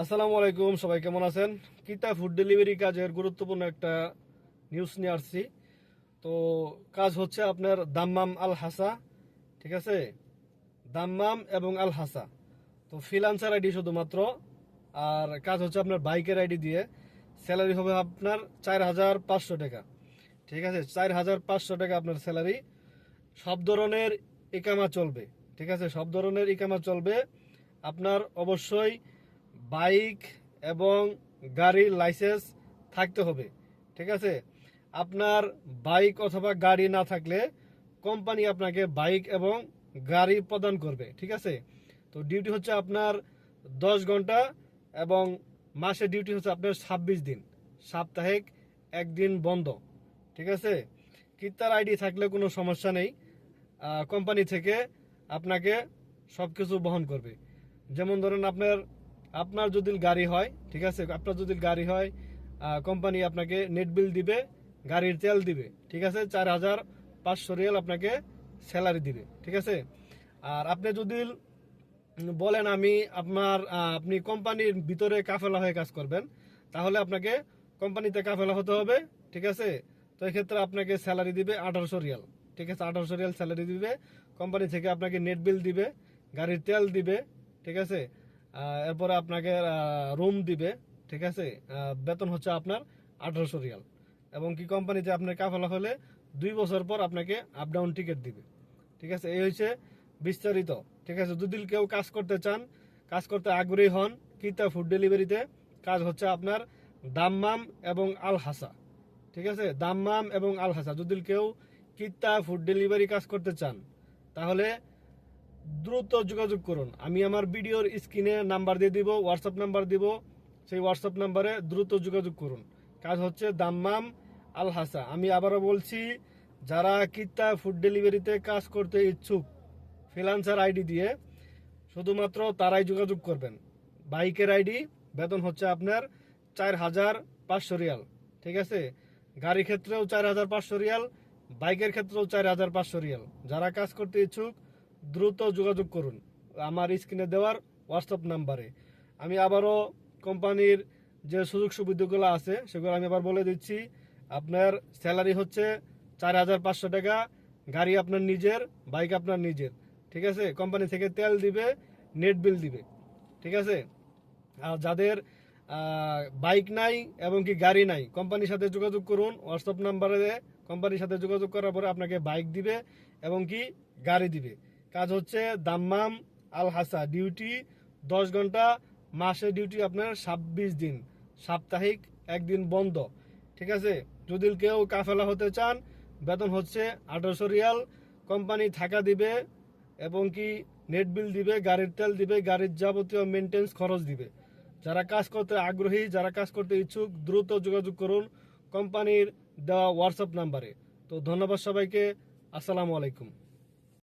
আসসালামু আলাইকুম, সবাই কেমন আছেন? কিতা ফুড ডেলিভারি কাজের গুরুত্বপূর্ণ একটা নিউজ নিয়ে আসছি। তো কাজ হচ্ছে আপনার দাম্মাম আল হাসা, ঠিক আছে? দাম্মাম এবং আল হাসা। তো ফ্রিলান্সার আইডি শুধুমাত্র, আর কাজ হচ্ছে আপনার বাইকের আইডি দিয়ে। স্যালারি হবে আপনার চার হাজার পাঁচশো টাকা, ঠিক আছে? চার হাজার পাঁচশো টাকা আপনার স্যালারি সব ধরনের ইকামা চলবে, ঠিক আছে? সব ধরনের ইকামা চলবে। আপনার অবশ্যই বাইক এবং গাড়ির লাইসেন্স থাকতে হবে, ঠিক আছে? আপনার বাইক অথবা গাড়ি না থাকলে কোম্পানি আপনাকে বাইক এবং গাড়ি প্রদান করবে, ঠিক আছে? তো ডিউটি হচ্ছে আপনার দশ ঘণ্টা এবং মাসে ডিউটি হচ্ছে আপনার ছাব্বিশ দিন, সাপ্তাহিক একদিন বন্ধ, ঠিক আছে? কিতার আইডি থাকলে কোনো সমস্যা নেই কোম্পানি থেকে আপনাকে সব কিছু বহন করবে। যেমন ধরেন আপনার আপনার যদি গাড়ি হয়, ঠিক আছে, আপনার যদি গাড়ি হয় কোম্পানি আপনাকে নেট বিল দিবে, গাড়ির তেল দিবে, ঠিক আছে, চার হাজার পাঁচশো রিয়াল আপনাকে স্যালারি দিবে, ঠিক আছে? আর আপনি যদি বলেন আমি আপনার আপনি কোম্পানির ভিতরে কাফেলা হয়ে কাজ করবেন, তাহলে আপনাকে কোম্পানিতে কাফেলা হতে হবে, ঠিক আছে? তো এক্ষেত্রে আপনাকে স্যালারি দিবে আঠারোশো রিয়াল, ঠিক আছে? আঠারোশো রিয়াল স্যালারি দিবে কোম্পানি থেকে আপনাকে নেট বিল দিবে, গাড়ির তেল দিবে, ঠিক আছে? এরপরে আপনাকে রুম দিবে, ঠিক আছে? বেতন হচ্ছে আপনার আঠারোশো রিয়াল। এবং কি কোম্পানিতে আপনার কাফেলা হলে দুই বছর পর আপনাকে আপ ডাউন টিকিট দিবে। ঠিক আছে? এই হচ্ছে বিস্তারিত। ঠিক আছে? যদি কেউ কাজ করতে চান, কাজ করতে আগ্রহী হন, কিতা ফুড ডেলিভারিতে কাজ হচ্ছে আপনার দাম্মাম এবং আল হাসা ঠিক আছে? দাম্মাম এবং আল হাসা যদি কেউ কিতা ফুড ডেলিভারি কাজ করতে চান, তাহলে দ্রুত যোগাযোগ করুন। আমি আমার ভিডিওর স্ক্রিনে নাম্বার দিয়ে দিব হোয়াটসঅ্যাপ নাম্বার দিব, সেই হোয়াটসঅ্যাপ নাম্বারে দ্রুত যোগাযোগ করুন। কাজ হচ্ছে দাম্মাম আল হাসা। আমি আবারও বলছি, যারা কিতা ফুড ডেলিভারিতে কাজ করতে ইচ্ছুক ফ্রিলান্সার আইডি দিয়ে, শুধুমাত্র তারাই যোগাযোগ করবেন। বাইকের আইডি বেতন হচ্ছে আপনার চার হাজার পাঁচশো রিয়াল, ঠিক আছে? গাড়ি ক্ষেত্রেও চার হাজার পাঁচশো রিয়াল, বাইকের ক্ষেত্রেও চার হাজার পাঁচশো রিয়াল। যারা কাজ করতে ইচ্ছুক দ্রুত যোগাযোগ করুন। আমার স্ক্রিনে দেওয়ার হোয়াটসঅ্যাপ নাম্বারে। আমি আবারও কোম্পানির যে সুযোগ সুবিধাগুলো আছে, সেগুলো আমি আবার বলে দিচ্ছি। আপনার স্যালারি হচ্ছে চার হাজার পাঁচশো টাকা। গাড়ি আপনার নিজের, বাইক আপনার নিজের। ঠিক আছে? কোম্পানি থেকে তেল দিবে, নেট বিল দিবে। ঠিক আছে? আর যাদের বাইক নাই এবং কি গাড়ি নাই, কোম্পানির সাথে যোগাযোগ করুন। হোয়াটসঅ্যাপ নাম্বারে কোম্পানির সাথে যোগাযোগ করার পরে আপনাকে বাইক দিবে এবং কি গাড়ি দিবে। কাজ হচ্ছে দাম্মাম আল হাসা ডিউটি দশ ঘণ্টা, মাসে ডিউটি আপনার ছাব্বিশ দিন। সাপ্তাহিক একদিন বন্ধ। ঠিক আছে? যদি কেউ কাফেলা হতে চান, বেতন হচ্ছে আঠারোশো রিয়াল। কোম্পানি থাকা দিবে এবং কি নেট বিল দিবে, গাড়ির তেল দিবে, গাড়ির যাবতীয় মেনটেন্স খরচ দিবে। যারা কাজ করতে আগ্রহী, যারা কাজ করতে ইচ্ছুক, দ্রুত যোগাযোগ করুন কোম্পানির দেওয়া হোয়াটসঅ্যাপ নাম্বারে তো ধন্যবাদ সবাইকে। আসসালামু আলাইকুম।